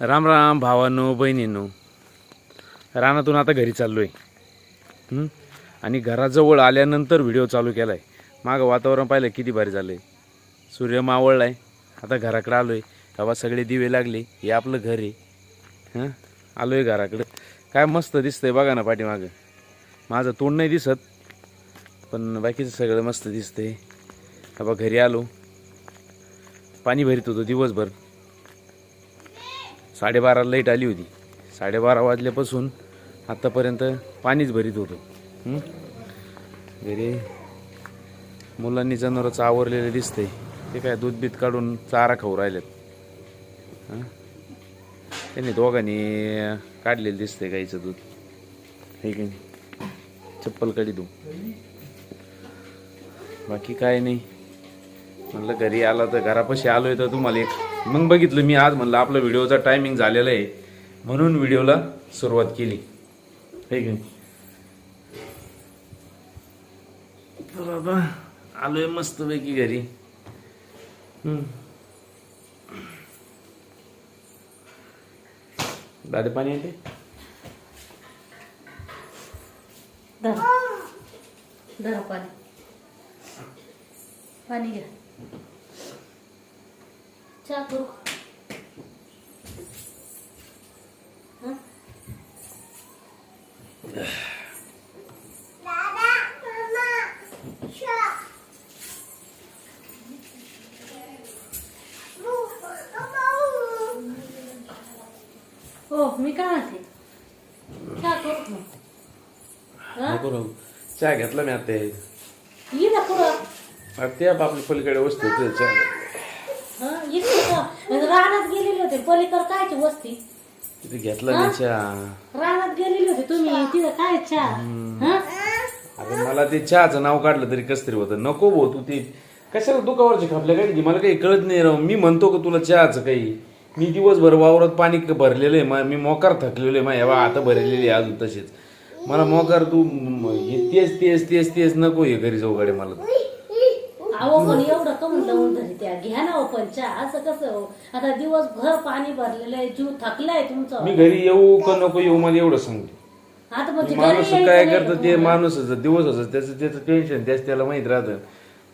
राम राम भावानो बहिणींनो. रानातून आता घरी चाललो आहे आणि घराजवळ आल्यानंतर व्हिडिओ चालू केला आहे मागं वातावरण पाहिलं किती भारी झालं आहे सूर्य मावळला आहे आता घराकडे आलो आहे हवा सगळे दिवे लागले. हे आपलं घर आहे. हां? आलो आहे घराकडं. काय मस्त दिसतं आहे बघा ना पाठीमागं. माझं तोंड नाही दिसत पण बाकीचं सगळं मस्त दिसतंय. बाबा घरी आलो. पाणी भरित होतो दिवसभर. साडेबारा लाइट आली होती. साडेबारा वाजल्यापासून आत्तापर्यंत पाणीच भरीत होतं. घरी मुलांनी जनावरचं आवरलेलं दिसतंय. ते काय दूध बीत काढून चारा खाऊ राहिलेत. त्यांनी दोघांनी काढलेलं दिसतंय गाईचं दूध. हे की नाही? चप्पल काढी तू बाकी काय नाही. म्हटलं घरी आला तर घरापाशी आलोय तर तुम्हाला एक मग बघितलं मी आज म्हणलं आपलं व्हिडिओचा टायमिंग झालेला आहे. म्हणून व्हिडिओला सुरुवात केली. हे की आलोय मस्त पैकी घरी. हम्म. दादे पाणी येते पाणी घ्या. चहा करू हं? मी काय म्हणते चहा? हं? नको घेतला मी आता ये ना पुढं ते आपली पलीकडे वस्तू चहा. हं? का? रानात गेलेले होते. पलीकडे कायची वस्ती? तिथे घेतला मी चहा. रानात गेलेले होते तुम्ही. तिथं काय चहा? हं? अरे मला ते चहाचं नाव काढलं तरी कस तरी होतं. नको भाऊ तू ते कशाला दुखावरचे खापल्या काय? मला काही कळत नाही राव. मी म्हणतो का तुला चहाचं काही? मी दिवसभर वावरात पाणी क- भरलेलं आहे. मा- मी मोकार थकलेलो आहे. माझ्या आता भरलेली आहे अजून तसेच मला मोकार तू म- हे तेच तेच तेच तेच नको हे घरी जाऊ गाडी मला. अहो पण एवढं कमून लावून धरी त्या घ्या ना पण चहा असं कसं हो? आता दिवसभर पाणी भरलेलं आहे जीव थकलाय तुमचं. मी घरी येऊ का नको येऊ मला एवढं सांगते आता म्हणजे घरी माणूस यायचं काय नाही करतं का ते तुम्हाला? माणूसच दिवसाचं त्याचं त्याचं टेन्शन त्याच त्याला माहीत राहतं.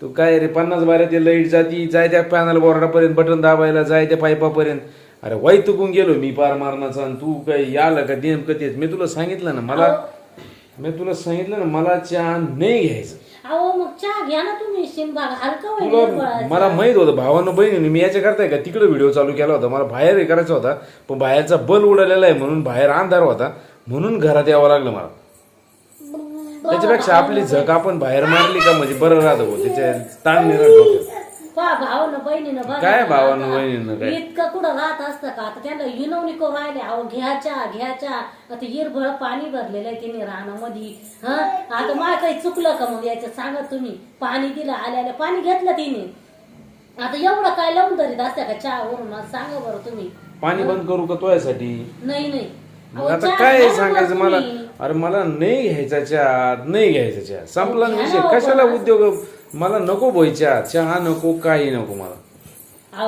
तू काय रे पन्नास बारा ते लाइट जाती जाय त्या पॅनल बोर्डापर्यंत बटन दाबायला जाय त्या पाईपापर्यंत. अरे वाई तुकून गेलो मी पार मारण्याचा आणि तू काय याला का नेमकं तेच. मी तुला सांगितलं ना मला मी तुला सांगितलं ना मला चहा नाही घ्यायचं. अहो मग चहा घ्या ना तुम्ही शिनबाग हलका होईल तुला निर्मळाचा. मला माहीत होतं भावानं बहिणी मी याच्या करताय का तिकडे व्हिडिओ चालू केला होता मला बाहेर हे करायचा होता पण बाहेरचा बल उडालेला आहे म्हणून बाहेर अंधार होता म्हणून घरात यावं लागलं मला त्याच्यापेक्षा आपली झक आपण बाहेर मारली का म्हणजे बरं राहतं भाऊ त्याच्या ताण डोक्यात. पहा भावानं बहिणीनं बघा काय ना भावानं. बहिणीनं काय? इतकं कुठं राहत असतं का? आता त्यांना युनवणी करून राहिले. अहो घ्याच्या घ्याच्या आता हिरभळ पाणी भरलेलं आहे तिने रानामध्ये. हा? आता मला काही चुकलं का मग याच्यात सांगा तुम्ही. पाणी दिलं आल्याला पाणी घेतलं तिने. आता एवढं काय लावून धरीत असत्या का चहा वरून? सांगा बरं तुम्ही. पाणी बंद करू का तुझ्यासाठी नाही नाही. मग अहो, आता चहा काय घ्या ना सांगायचं मला? तुम्ही. अरे मला नाही घ्यायचा चहा नाही घ्यायचा चहा. संपला ना विषय. कशाला उद्योग मला नको बोय चहा. चहा नको काही नको मला.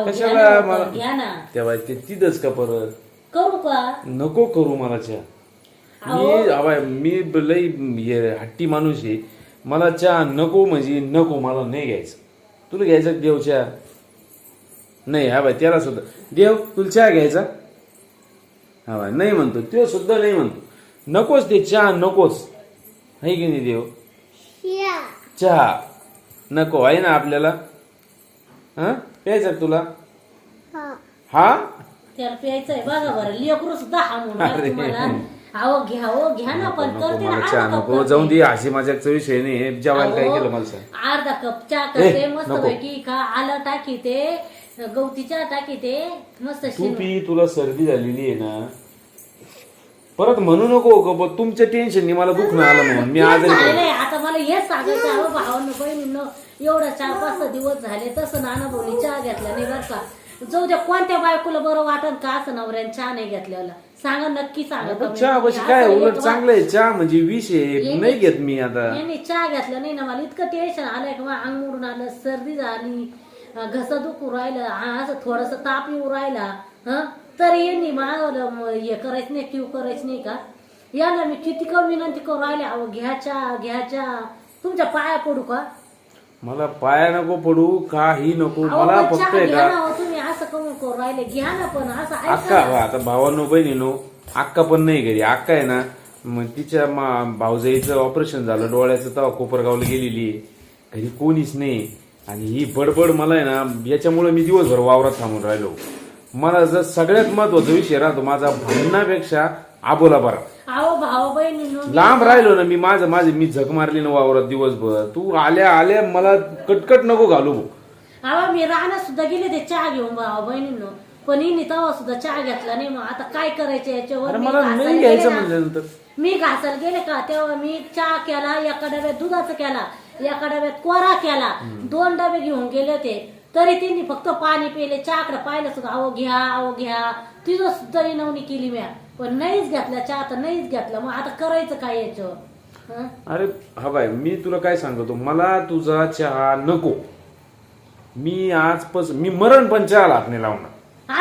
घ्या कशाला मला? ना. तेव्हा ते तिथंच का परत? करू का? नको करू मला चहा. मी आवाय मी ब- लई हे हट्टी माणूस आहे. मला चहा नको म्हणजे नको मला नाही घ्यायचं. तुला घ्यायचा का देव चहा? नाही हा बाय त्याला सुद्धा. देव तुला चहा घ्यायचा? हा बाय नाही म्हणतो. तो सुद्धा नाही म्हणतो. नकोच ते चहा नकोच. आहे की नाही देव? चहा. नको आहे ना आपल्याला? हा? प्यायचा का तुला? हा. त्याला प्यायचंय. बघा बरं लेकरू सुद्धा हा अरे. म्हणून तुम्हाला. अहो घ्या हो घ्या ना पण नको करते ना मला चहा अर्धा कप नको. जाऊन दे हसी माझ्याचा विषय नाही. हे जेवायला काय केलं मला सांग. अर्धा कप चहा करते ए, मस्त नको. पैकी का आलं टाकी ते गवती चहा टाकी ते मस्त तू शिन पी तुला सर्दी झालेली आहे ना. परत म्हणू नको का बुवा, तुमच्या टेन्शननी मला दुखणं आलं म्हणून मी आजारी पडलो. झालेलं आहे. आता मला हेच सांगायचं भावानं बहिणीनं एवढा चार पाच सहा दिवस झाले तसं नाना भाऊनी चहा घेतला नाही बरं का जाऊ द्या कोणत्या बायकोला बरं वाटन का असं नवऱ्याने चहा नाही घेतलेला सांगा नक्की सांगा पण चहा. बशी काय असं उलट एक चांगलं आहे चहा म्हणजे विष आहे नाही घेत मी आता नाही नाही, चहा घेतला नाही ना मला इतकं टेन्शन आलंय का मला अंग मोडून आलं सर्दी झाली अं, घसा दुखू राहिलं हा, असं थोडस ताप येऊ राहिला हं तरी यांनी मागवलं म- हे करायचं नाही क्यू करायचं नाही का? याला मी किती का विनंती करू राहिले अहो घ्याच्या घ्याच्या तुमच्या पाया पडू का? मला पाया नको पडू काही नको. अहो, मला पण फक्त चहा आहे घ्या का तुम्ही असं कमी करू राहिले. घ्या ना पण असं अक्का ऐका ना. आता भावानो बहिणीनो अक्का पण नाही घरी. अक्का आहे ना मग तिच्या मा- भाऊजाईचं ऑपरेशन झालं डोळ्याचं तेव्हा कोपरगावला गेलेली आहे. घरी कोणीच नाही. आणि ही बडबड मला आहे ना याच्यामुळे मी दिवसभर वावरात थांबून राहिलो. मला जर सगळ्यात महत्त्वाचा विषय राहतो माझा भांडणापेक्षा आबोला बरा. भाऊ बहिणी लांब राहिलो ना मी माझं माझी मी झक मारली ना वावरात दिवसभर. तू आल्या आल्या मला कटकट नको घालू भाऊ. अहो मी राहण्यात सुद्धा गेले ते चहा घेऊन भाऊ बहिणींनो पण हिने तेव्हा सुद्धा चहा घेतला नाही मग. आता काय करायचं याच्यावर? अरे मी मला घासायला नाही गेले घ्यायचं ना. म्हणल्यानंतर. मी घासायला गेले का? तेव्हा मी चहा केला एका डब्यात दुधाचा केला एका डब्यात कोरा केला दोन डबे घेऊन गेले होते. तरी त्यांनी फक्त पाणी पिले चहाकडे पाहिलं सुद्धा अहो घ्या अहो घ्या. तिथं सुद्धा नवनी केली म्या पण नाहीच घेतला चहा तर नाहीच घेतला. मग आता करायचं काय याच्यावर? हं? अरे हा बाय मी तुला काय सांगतो? मला तुझा चहा नको. मी आजपासून मी मरण पण चहा लागणे लावणार.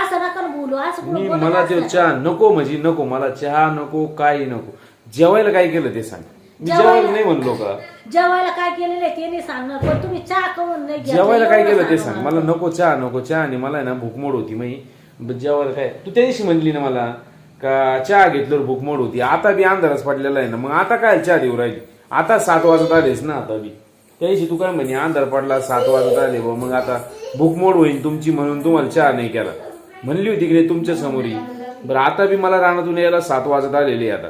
असं नका ना बोलू असं कुठं मी बोलत मला ते असतं? चहा नको म्हणजे नको मला चहा नको काही नको. जेवायला काय केलं ते सांग. मी जेवायला- जेवायला नाही म्हणलो का? जेवायला काय केलेलं आहे ते नाही सांगणार पण तुम्ही चहा करून नाही जेवायला काय केलं ते सांगा मला. नको चहा नको चहा आणि मला आहे ना भूकमोड होती मग जेवायला काय? तू त्या दिवशी म्हणली ना मला का चहा घेतल्यावर भूकमोड होती. आता बी अंधारच पडलेला आहे ना. मग आता काय चहा देऊ राहिली? आता सात वाजत आलेस ना आता बी. त्या दिवशी तू काय म्हणे अंधार पडला सात वाजत आले बुवा, मग आता भूकमोड होईल तुमची म्हणून तुम्हाला चहा नाही केला. म्हणली होती की नाही तुमच्या समोरी बरं आता बी मला रानातून यायला सात वाजत आलेली आता.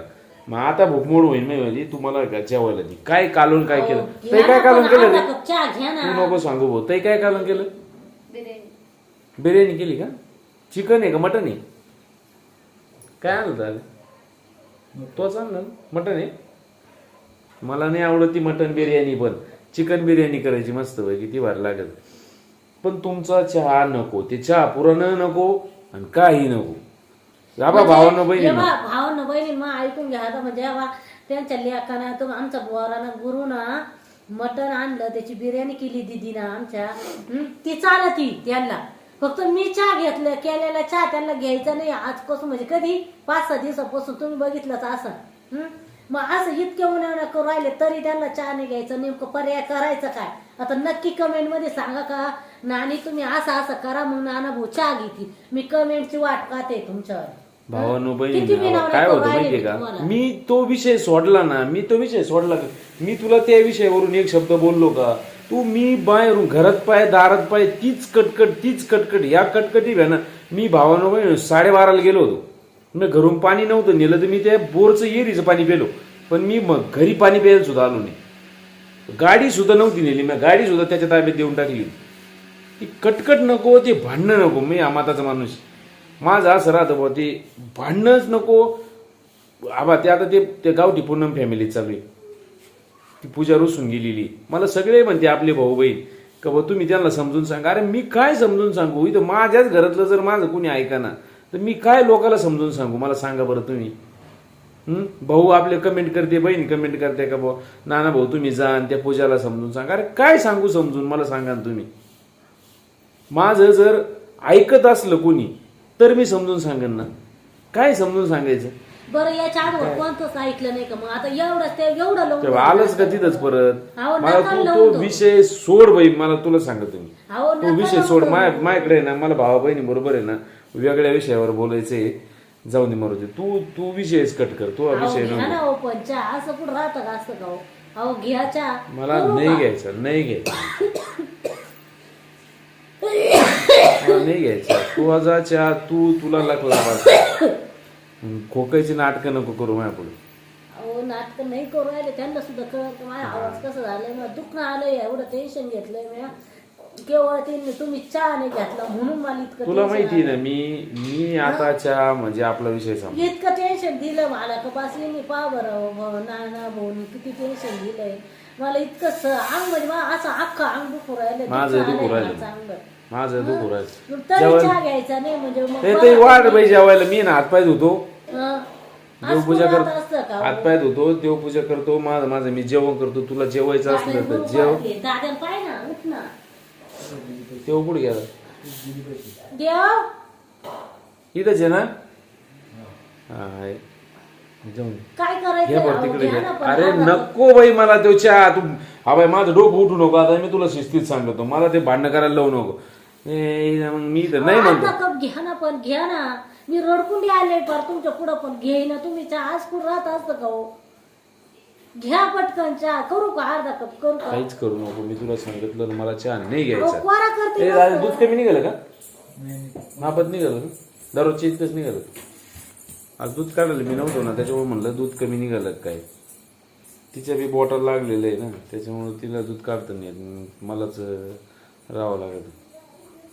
मग आता भूकमोड होईल नाही म्हणजे तुम्हाला का जेवायला दे काय कालून काय केलं? ते काय कालून केलं रे? चहा घ्या तू ना. नको सांगू भाऊ. ते काय कालून केलं? बिर्याणी. केली का? चिकन आहे का? मटन आहे? काय आणलं दादा तोच आणलं मटन आहे? मला नाही आवडत ती मटन बिर्याणी पण चिकन बिर्याणी करायची मस्त पैकी ती भारी लागत पण तुमचा चहा नको ते चहा पुरण नको आणि काही नको. भावानं बहिणी जेव्हा भावानं बहिणी मग ऐकून घ्या आता म्हणजे त्यांच्या लेखाना तो आमच्या बुवारानं गुरुना मटण आणलं त्याची बिर्याणी केली दिदीनं आमच्या ती चालती त्यांना. फक्त मी चहा घेतलं केलेला चहा त्यांना घ्यायचा नाही. आजपासून म्हणजे कधी? पाच सहा दिवसापासून तुम्ही बघितलंच असं? मग असं इतके उन्हाळ्या करू राहिले तरी त्यांना चहा नाही घ्यायचं. नेमकं पर्याय करायचं काय? आता नक्की कमेंटमध्ये सांगा का? नानी तुम्ही असं असं करा मग नाना भाऊ चहा घेतील. मी कमेंटची वाट पाहते तुमच्यावर. भावानो किती बहिणी काय होतं माहितीये मी का तुम्हाला? मी तो विषय सोडला ना मी तो विषय सोडला का? मी तुला त्या विषयावरून एक शब्द बोललो का? तू मी बाहेरून घरात पाय दारात पाय तीच कटकट तीच कटकट या कटकटी ना. मी भावानो बहिणी साडेबाराला गेलो होतो. मी घरून पाणी नव्हतं नेलं तर मी त्या बोरचं येरीचं पाणी पेलो पण मी मग घरी पाणी प्यायला सुद्धा आलो नाही. गाडी सुद्धा नव्हती नेली मी गाडी सुद्धा त्याच्या ताब्यात देऊन टाकली ती कटकट नको ते भांडणं नको मी आमाताचा माणूस माझं असं राहतं बुवा ते भांडणंच नको. आबा ते आता ते ते गावठी पूनम फॅमिली चालू आहे. ती पूजा रुसून गेलेली. मला सगळे म्हणते आपले भाऊ बहीण. का बा तुम्ही त्यांना समजून सांगा. अरे मी काय समजून सांगू? इथं माझ्याच घरातलं जर माझं कुणी ऐका तर मी काय लोकाला समजून सांगू? मला सांगा बरं तुम्ही. भाऊ आपले कमेंट करते बहीण कमेंट करते का भाऊ नाना भाऊ तुम्ही जा आणि त्या पूजाला समजून सांगा. अरे काय सांगू समजून? मला सांगा तुम्ही. माझं जर ऐकत असलं कोणी तर मी समजून सांगेन ना. काय समजून सांगायचं? बरं याच्या अगोदर कोणतंच ऐकलं नाही का मग? आता एवढंच ते एवढं तेव्हा आलंच का तिथंच परत? अहो, मला तू तो. विषय सोड बाई मला तुला सांगतो मी. अहो, तो विषय सोड. माय माझ्याकडे आहे ना मला भावा बहिणी बरोबर आहे ना वेगळ्या विषयावर बोलायचंय. जाऊन दे मरू दे तू तू विषयच कट कर. तू हा अहो, विषय घ्या ना नको हो पण चहा असं कुठं राहतं का असं का हो? अहो घ्या चहा. मला करू नाही? घ्यायचं नाही घ्यायचं. मला नाही घ्यायचं. तू तू तुला लक लावा खोकायची नाटकं नको करू माझ्या पुढे अहो नाटकं नाही करू राहिले. त्यांना सुद्धा कळत माझा आवाज कसं झालाय? मला दुःख आलंय. एवढं टेन्शन घेतलंय मी. केवळ त्यांनी तुम्ही चहा नाही घेतला म्हणून मला इतकं तुला tension माहिती आलं. ना मी मी आता चहा म्हणजे आपला विषय सांग इतकं टेन्शन दिलं मला का बसली पा बरं नाना भाऊनी किती टेन्शन दिलंय मला इतकं स- अंग म्हणजे मला असं अख्खं अंग दुखू राहिलं माझं दुखू राहिलं. माझं दुखू राहिलं तरी चहा घ्यायचा नाही म्हणजे मग ते ते वाढ. बाई जेवायला मी ना हातपाय धुतो हं. देवपूजा असं कर कोणाचं असतं का? हातपाय धुतो देवपूजा करतो माझं माझं मी जेवण करतो तुला जेवायचं असलं तर जेव वाटले. दाद्याला तेव्हा कुठे गेला. देव. इथंच आहे ना? हा. आहे. जाऊन ये. काय घे करायचं अहो, तिकडे घ्या घे. ना पण अरे. नको बाई मला तो चहा. तू हा बाई माझं डोकं उठू नको. आता मी तुला शिस्तीत सांगतो. मला ते भांडणं करायला लावू नको. ए, मग मी तर नाही अर्धा म्हणतो. कप घ्या ना पण घ्या ना. मी रडकुंडी आले पर तुमच्या पुढं पण घे ना तुम्ही चहा आज कुठं राहत असतं का हो? घ्या पटकन चहा करू का अर्धा कप? करू का? काहीच करू नको मी तुला सांगितलं ना, मला चहा नाही घ्यायचा. कोरा करते ए ना. दादा दूध कमी निघालं का? मापत निघालं का? दररोजच्या इतकंच निघालं. आज दूध काढलं मी नव्हतो ना त्याच्यामुळे म्हणलं दूध कमी निघालं का काय? तिच्या बी बॉटल लागलेलं आहे ना त्याच्यामुळे तिला दूध काढता नाही येत. मग मलाच अं, राहावं लागत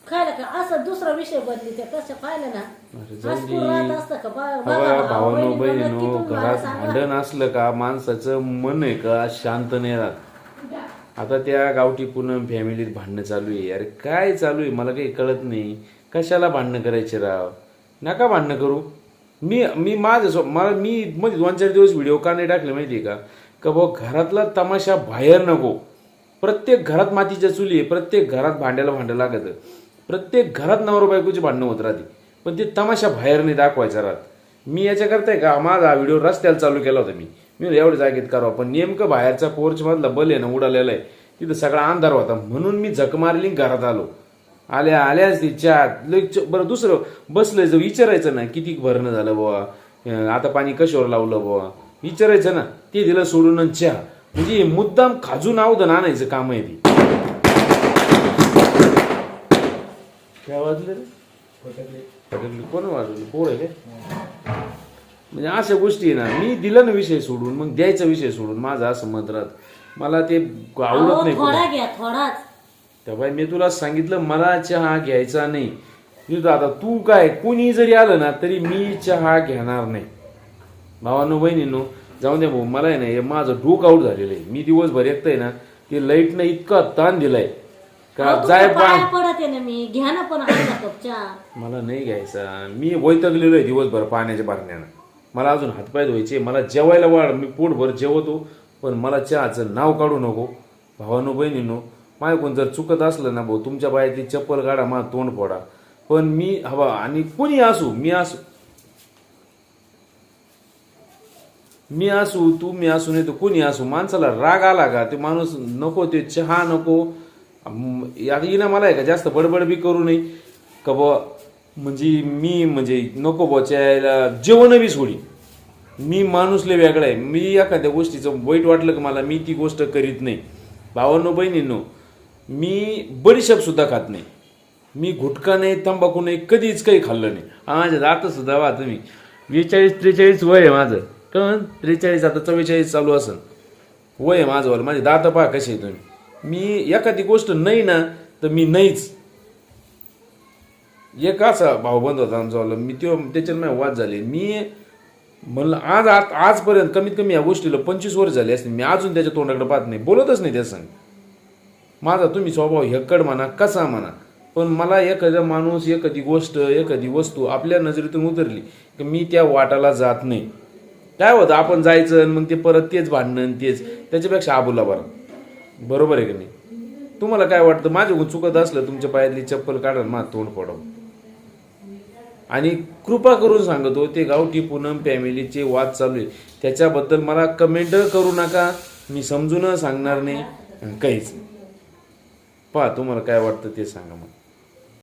खायला का? असं दुसरा विषय बदली ते कसं खायला ना? अरे जाऊ हवा भावानो बहिणी घरात. भांडण असलं का? माणसाचं मन आहे का? शांत नाही राहत. आता त्या गावठी पूनम फॅमिलीत भांडणं चालू आहे. अरे काय चालू आहे? मला काही कळत नाही. कशाला भांडणं करायचे राव? नका भांडणं करू. मी मी माझं स्व- मला मी मध्ये दोन चार दिवस व्हिडिओ का नाही टाकले माहिती आहे का का घरातला तमाशा बाहेर नको. प्रत्येक घरात मातीच्या चुली आहे. प्रत्येक घरात भांड्याला भांडं लागतं. प्रत्येक घरात नवरा बायकोची भांडणं होत राहते. पण ते तमाशा बाहेर नाही दाखवायचा राहत. मी याच्या आहे का माझा हा व्हिडिओ रस्त्याला चालू केला होता मी. मी एवढ्या जागेत करावं पण नेमकं बाहेरचा पोर्च मधला बल आहे ना उडालेला आहे. तिथं सगळा अंधार होता. म्हणून मी झक मारली घरात आलो. आल्या आल्याच ती चहा लय च- बरं दुसरं बसलंय जर विचारायचं ना किती भरणं झालं बुवा? आता पाणी कशावर लावलं बुवा? विचारायचं ना ते दिलं सोडून च्या चहा. म्हणजे मुद्दाम खाजून आवदन आणायचं काम आहे ती. काय वाजलं रे? कोण वाजवली? पोळ आहे काय? म्हणजे अशा गोष्टी आहे ना मी दिलं ना विषय सोडून मग द्यायचा विषय सोडून माझं असं मत राहत. मला ते आवडत नाही थोडा घ्या थोडाच. तेव्हा मी तुला सांगितलं मला चहा घ्यायचा नाही. मी तुला आता तू काय कुणी जरी आलं ना तरी मी चहा घेणार नाही. भावानो बहिणीनो जाऊन द्या भाऊ मला आहे ना हे माझं डोक आऊट झालेलं आहे. मी दिवसभर एकटं ना ते लाईटनं इतका ताण दिलाय. का अहो, जाय तुमच्या पा पाया पडत आहे ना मी. घ्या ना पण अर्धा कप चहा मला नाही घ्यायचा. मी वैतगलेलो आहे दिवसभर पाण्याच्या बारण्यानं मला अजून हातपाय धुवायचे मला जेवायला वाढ मी पोटभर जेवतो पण मला चहाचं नाव काढू नको. भावानो बहिणीनो माझ्याकडून जर चुकत असलं ना भाऊ तुमच्या बायातली चप्पल काढा मला तोंड फोडा. पण मी हवा आणि कोणी असू मी असू. मी असू तू मी असू नाही तर कोणी असू. माणसाला राग आला का? ते माणूस नको ते चहा नको आता हिनं मला आहे का जास्त बडबड बी करू नये. का बुवा म्हणजे मी म्हणजे नको बोचायला जेवण बी सोडी. मी माणूसले वेगळा आहे. मी एखाद्या गोष्टीचं वाईट वाटलं की मला मी ती गोष्ट करीत नाही. भावांनो बहिणींनो मी बडीशेपसुद्धा खात नाही. मी गुटखा नाही तंबाखू नाही कधीच काही खाल्लं नाही. माझ्या दातसुद्धा वा तुम्ही. बेचाळीस त्रेचाळीस वय आहे माझं. कारण त्रेचाळीस आता चव्वेचाळीस चालू असेल वय आहे माझं वालं माझे दात पहा कसे आहे तुम्ही. मी एखादी गोष्ट नाही ना तर मी नाहीच. एक असा भाऊबंद होता आमचा वाला. मी तो त्याच्यात माझ्या वाद झाले. मी म्हणलं आज आज आजपर्यंत कमीत कमी या गोष्टीला पंचवीस वर्ष झाली असते मी अजून त्याच्या तोंडाकडे पाहत नाही. बोलतच नाही त्या संग. माझा तुम्ही स्वभाव हेकड म्हणा कसा म्हणा. पण मला एखादा माणूस एखादी गोष्ट एखादी वस्तू आपल्या नजरेतून उतरली की मी त्या वाटाला जात नाही. काय होतं आपण जायचं आणि मग ते परत तेच भांडणं आणि तेच. त्याच्यापेक्षा आबुला बरं. बरोबर आहे की नाही? तुम्हाला काय वाटतं? माझ्याकडून चुकत असलं तुमच्या पायातली चप्पल काढा आणि माझं तोंड पडव. आणि कृपा करून सांगतो ते गावठी पूनम फॅमिलीचे वाद चालू आहे. त्याच्याबद्दल मला कमेंट करू नका. मी समजून सांगणार नाही काहीच नाही. पहा तुम्हाला काय वाटतं ते सांगा मग